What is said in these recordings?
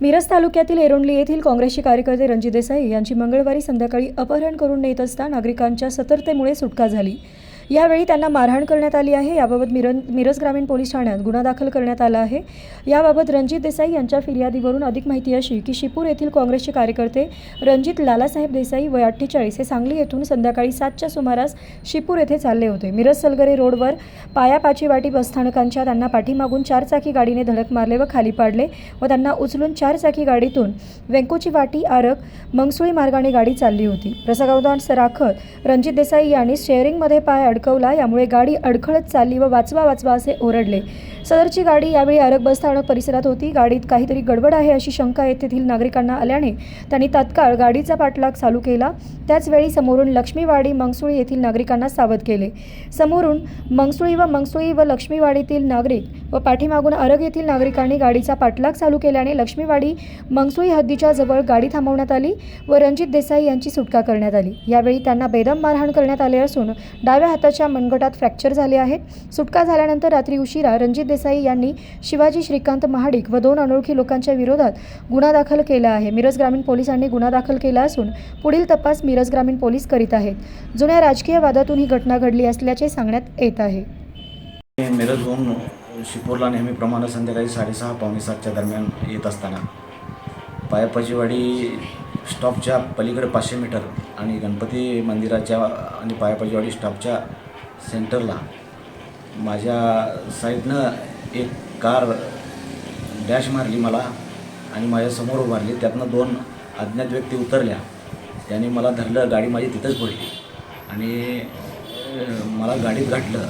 मिरज तालुक्यातील एरोंडली येथील काँग्रेसचे कार्यकर्ते रणजित देसाई यांची मंगळवारी संध्याकाळी अपहरण करून नेत असता नागरिकांच्या सतर्कतेमुळे सुटका झाली. यावेळी त्यांना मारहाण करण्यात आली आहे. याबाबत मिरज मिरज ग्रामीण पोलीस ठाण्यात गुन्हा दाखल करण्यात आला आहे. याबाबत रणजित देसाई यांच्या फिर्यादीवरून अधिक माहिती अशी की शिपूर येथील काँग्रेसचे कार्यकर्ते रणजित लालासाहेब देसाई वय अठ्ठेचाळीस हे सांगली येथून संध्याकाळी सातच्या सुमारास शिपूर येथे चालले होते. मिरज सलगरे रोडवर पायापाचीवाटी बसस्थानकांच्या त्यांना पाठीमागून चारचाकी गाडीने धडक मारले व खाली पाडले व त्यांना उचलून चारचाकी गाडीतून वेंकोची वाटी आरक मंगसुळी मार्गाने गाडी चालली होती. प्रसंगावधान राखत रणजित देसाई यांनी स्टेअरिंगमध्ये पाय अडकवला यामुळे गाडी अडखळत चालली व वाचवा वाचवा असे ओरडले. सदरची गाडी यावेळी आरक बसस्थानक परिसरात होती. गाडीत काहीतरी गडबड आहे अशी शंका येथील नागरिकांना आल्याने त्यांनी तत्काळ गाडीचा पाठलाग चालू केला. त्याचवेळी समोरून लक्ष्मीवाडी मंगसुळी येथील नागरिकांना सावध केले. समोरून मंगसुळी व मंगसुळी व लक्ष्मीवाडीतील नागरिक व पाठीमागून अरग येथील नागरिकांनी गाडीचा पाठलाग चालू केल्याने लक्ष्मीवाडी मंगसुळी हद्दीच्या जवळ गाडी थांबवण्यात आली व रणजित देसाई यांची सुटका करण्यात आली. यावेळी त्यांना बेदम मारहाण करण्यात आले असून डाव्या हाताच्या मनगटात फ्रॅक्चर झाले आहेत. सुटका झाल्यानंतर रात्री उशिरा रणजित देसाई यांनी शिवाजी श्रीकांत महाडिक व दोन अनोळखी लोकांच्या विरोधात गुन्हा दाखल केला आहे. मिरज ग्रामीण पोलिसांनी गुन्हा दाखल केला असून पुढील तपास मिरज ग्रामीण पोलीस करीत आहेत. जुन्या राजकीय वादातून ही घटना घडली असल्याचे सांगण्यात येत आहे. मिरजहून शिपूरला नेहमीप्रमाणे संध्याकाळी साडेसहा पावणे सातच्या दरम्यान येत असताना. पायपाचीवाडी स्टॉपच्या पलीकडे पाचशे मीटर आणि गणपती मंदिराच्या आणि पायपाचीवाडी स्टॉपच्या सेंटरला. माझ्या साईडनं एक कार डॅश मारली मला आणि माझ्यासमोर उभारली. त्यातनं दोन अज्ञात व्यक्ती उतरल्या. त्यांनी मला धरलं गाडी माझी तिथंच पडली. आणि मला गाडीत घातलं.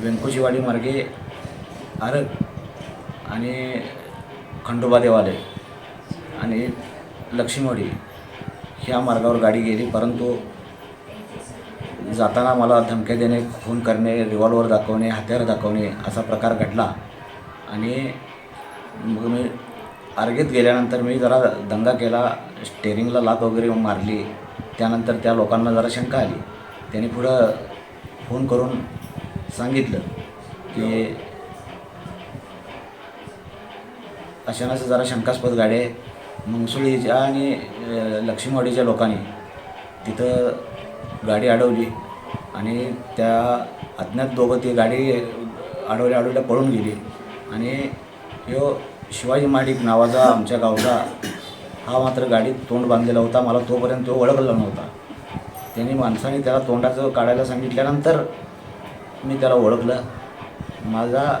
व्यंकोशीवाडी मार्गे आरग आणि खंडोबा देवालय आणि लक्ष्मीवाडी ह्या मार्गावर गाडी गेली परंतु जाताना मला धमक्या देणे खून करणे रिव्हॉल्वर दाखवणे हत्यार दाखवणे असा प्रकार घडला. आणि मग मी आर्गेत गेल्यानंतर मी जरा दंगा केला स्टेरिंगला लात वगैरे मारली. त्यानंतर त्या लोकांना जरा शंका आली. त्यांनी पुढं फोन करून सांगितलं की अशानं जरा शंकास्पद गाडी आहे मंगसुळीच्या आणि लक्ष्मीवाडीच्या लोकांनी तिथं गाडी अडवली आणि त्या अज्ञात दोघं ती गाडी अडवल्या अडवल्या पळून गेली. आणि यो शिवाजी महाडिक नावाचा आमच्या गावचा हा मात्र गाडीत तोंड बांधलेला होता. मला तोपर्यंत तो ओळखला नव्हता. त्यांनी माणसाने त्याला तोंडाचं काढायला सांगितल्यानंतर मी त्याला ओळखलं. माझा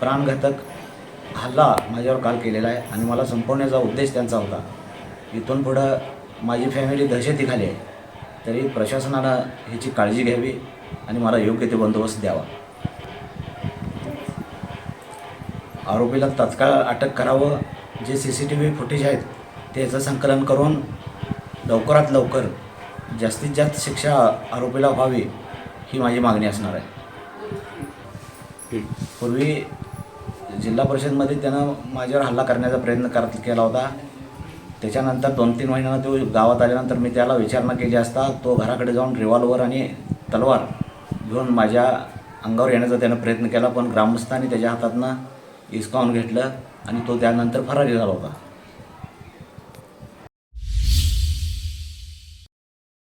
प्राणघातक हल्ला माझ्यावर काल केलेला आहे आणि मला संपवण्याचा उद्देश त्यांचा होता. इथून पुढं माझी फॅमिली दहशतीखाली आहे. तरी प्रशासनानं ह्याची काळजी घ्यावी आणि मला योग्य ते बंदोबस्त द्यावा. आरोपीला तात्काळ अटक करावं. जे C C T V footage आहेत त्याचं संकलन करून लवकरात लवकर जास्तीत जास्त शिक्षा आरोपीला व्हावी ही माझी मागणी असणार आहे. पूर्वी जिल्हा परिषदमध्ये त्यानं माझ्यावर हल्ला करण्याचा प्रयत्न करत केला होता. त्याच्यानंतर दोन तीन महिन्यानं तो गावात आल्यानंतर मी त्याला विचारणा केली असता तो घराकडे जाऊन रिव्हॉल्वर आणि तलवार घेऊन माझ्या अंगावर येण्याचा त्यानं प्रयत्न केला पण ग्रामस्थांनी त्याच्या हातातनं हिसकावून घेतलं आणि तो त्यानंतर फरारी झाला होता.